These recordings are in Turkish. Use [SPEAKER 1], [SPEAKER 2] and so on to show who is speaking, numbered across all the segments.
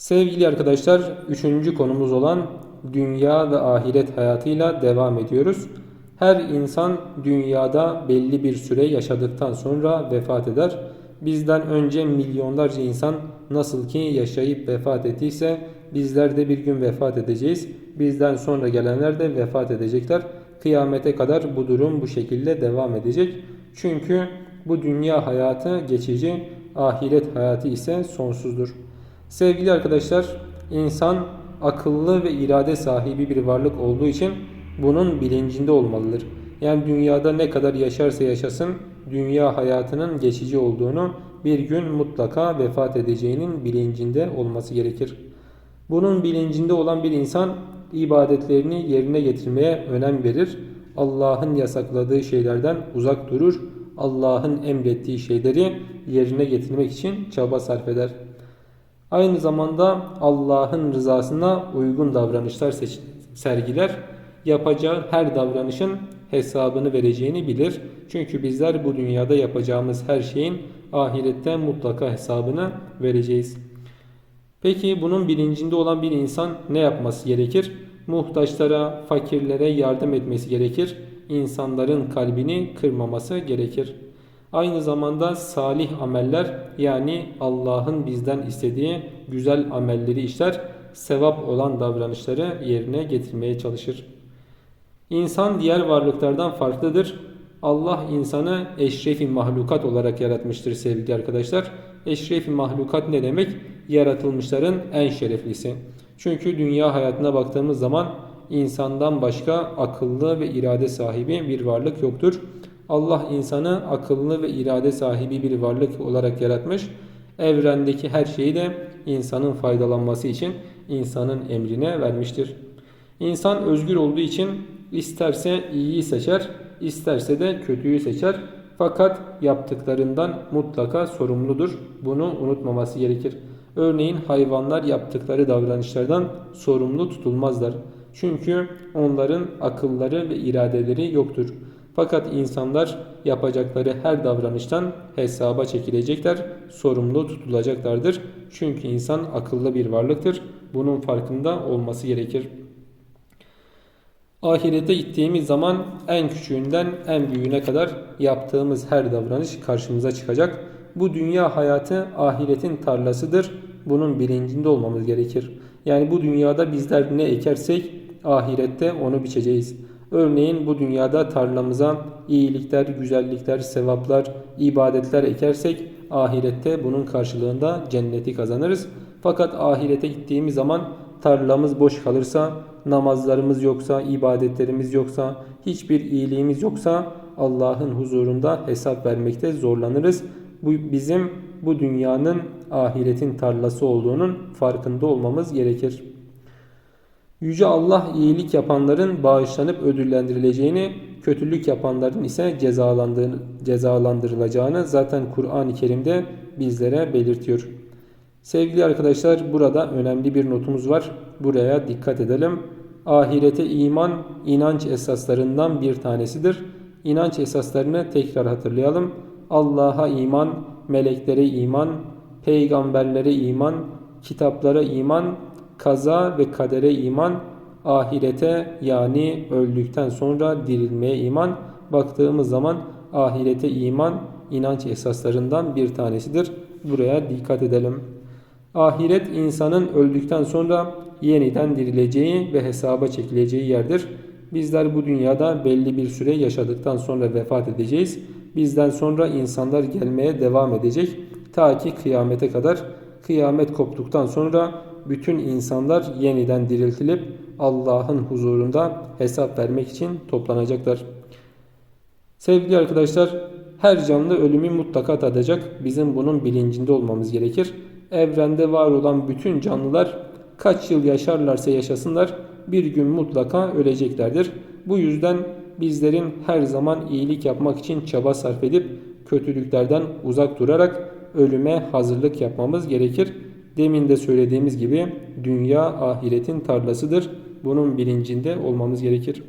[SPEAKER 1] Sevgili arkadaşlar, üçüncü konumuz olan dünya ve ahiret hayatıyla devam ediyoruz. Her insan dünyada belli bir süre yaşadıktan sonra vefat eder. Bizden önce milyonlarca insan nasıl ki yaşayıp vefat ettiyse bizler de bir gün vefat edeceğiz. Bizden sonra gelenler de vefat edecekler. Kıyamete kadar bu durum bu şekilde devam edecek. Çünkü bu dünya hayatı geçici, ahiret hayatı ise sonsuzdur. Sevgili arkadaşlar, insan akıllı ve irade sahibi bir varlık olduğu için bunun bilincinde olmalıdır. Yani dünyada ne kadar yaşarsa yaşasın dünya hayatının geçici olduğunu bir gün mutlaka vefat edeceğinin bilincinde olması gerekir. Bunun bilincinde olan bir insan ibadetlerini yerine getirmeye önem verir. Allah'ın yasakladığı şeylerden uzak durur. Allah'ın emrettiği şeyleri yerine getirmek için çaba sarf eder. Aynı zamanda Allah'ın rızasına uygun davranışlar sergiler. Yapacağı her davranışın hesabını vereceğini bilir. Çünkü bizler bu dünyada yapacağımız her şeyin ahirette mutlaka hesabını vereceğiz. Peki bunun bilincinde olan bir insan ne yapması gerekir? Muhtaçlara, fakirlere yardım etmesi gerekir. İnsanların kalbini kırmaması gerekir. Aynı zamanda salih ameller yani Allah'ın bizden istediği güzel amelleri işler, sevap olan davranışları yerine getirmeye çalışır. İnsan diğer varlıklardan farklıdır. Allah insanı eşrefi mahlukat olarak yaratmıştır sevgili arkadaşlar. Eşrefi mahlukat ne demek? Yaratılmışların en şereflisi. Çünkü dünya hayatına baktığımız zaman insandan başka akıllı ve irade sahibi bir varlık yoktur. Allah insanı akıllı ve irade sahibi bir varlık olarak yaratmış. Evrendeki her şeyi de insanın faydalanması için insanın emrine vermiştir. İnsan özgür olduğu için isterse iyiyi seçer, isterse de kötüyü seçer. Fakat yaptıklarından mutlaka sorumludur. Bunu unutmaması gerekir. Örneğin hayvanlar yaptıkları davranışlardan sorumlu tutulmazlar. Çünkü onların akılları ve iradeleri yoktur. Fakat insanlar yapacakları her davranıştan hesaba çekilecekler, sorumlu tutulacaklardır. Çünkü insan akıllı bir varlıktır. Bunun farkında olması gerekir. Ahirete gittiğimiz zaman en küçüğünden en büyüğüne kadar yaptığımız her davranış karşımıza çıkacak. Bu dünya hayatı ahiretin tarlasıdır. Bunun bilincinde olmamız gerekir. Yani bu dünyada bizler ne ekersek ahirette onu biçeceğiz. Örneğin bu dünyada tarlamıza iyilikler, güzellikler, sevaplar, ibadetler ekersek ahirette bunun karşılığında cenneti kazanırız. Fakat ahirete gittiğimiz zaman tarlamız boş kalırsa, namazlarımız yoksa, ibadetlerimiz yoksa, hiçbir iyiliğimiz yoksa Allah'ın huzurunda hesap vermekte zorlanırız. Bu bizim bu dünyanın ahiretin tarlası olduğunun farkında olmamız gerekir. Yüce Allah iyilik yapanların bağışlanıp ödüllendirileceğini, kötülük yapanların ise cezalandırılacağını zaten Kur'an-ı Kerim'de bizlere belirtiyor. Sevgili arkadaşlar burada önemli bir notumuz var. Buraya dikkat edelim. Ahirete iman inanç esaslarından bir tanesidir. İnanç esaslarını tekrar hatırlayalım. Allah'a iman, meleklere iman, peygamberlere iman, kitaplara iman, kaza ve kadere iman, ahirete yani öldükten sonra dirilmeye iman. Baktığımız zaman ahirete iman inanç esaslarından bir tanesidir. Buraya dikkat edelim. Ahiret insanın öldükten sonra yeniden dirileceği ve hesaba çekileceği yerdir. Bizler bu dünyada belli bir süre yaşadıktan sonra vefat edeceğiz. Bizden sonra insanlar gelmeye devam edecek. Ta ki kıyamete kadar. Kıyamet koptuktan sonra bütün insanlar yeniden diriltilip Allah'ın huzurunda hesap vermek için toplanacaklar. Sevgili arkadaşlar, her canlı ölümü mutlaka tadacak. Bizim bunun bilincinde olmamız gerekir. Evrende var olan bütün canlılar kaç yıl yaşarlarsa yaşasınlar bir gün mutlaka öleceklerdir. Bu yüzden bizlerin her zaman iyilik yapmak için çaba sarf edip kötülüklerden uzak durarak ölüme hazırlık yapmamız gerekir. Demin de söylediğimiz gibi dünya ahiretin tarlasıdır. Bunun bilincinde olmamız gerekir.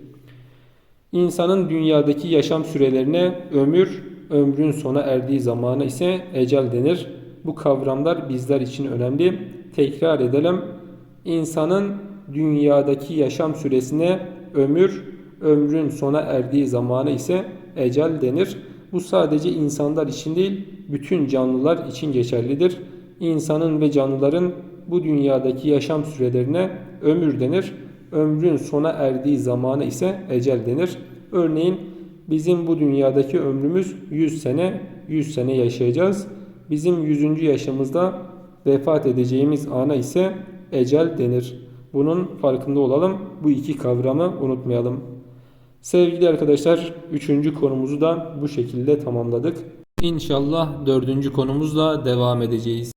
[SPEAKER 1] İnsanın dünyadaki yaşam sürelerine ömür, ömrün sona erdiği zamana ise ecel denir. Bu kavramlar bizler için önemli. tekrar edelim. İnsanın dünyadaki yaşam süresine ömür, ömrün sona erdiği zamana ise ecel denir. Bu sadece insanlar için değil, bütün canlılar için geçerlidir. İnsanın ve canlıların bu dünyadaki yaşam sürelerine ömür denir. Ömrün sona erdiği zamana ise ecel denir. Örneğin bizim bu dünyadaki ömrümüz 100 sene, 100 sene yaşayacağız. Bizim 100. yaşımızda vefat edeceğimiz ana ise ecel denir. Bunun farkında olalım. Bu iki kavramı unutmayalım. Sevgili arkadaşlar, üçüncü konumuzu da bu şekilde tamamladık. İnşallah dördüncü konumuzla devam edeceğiz.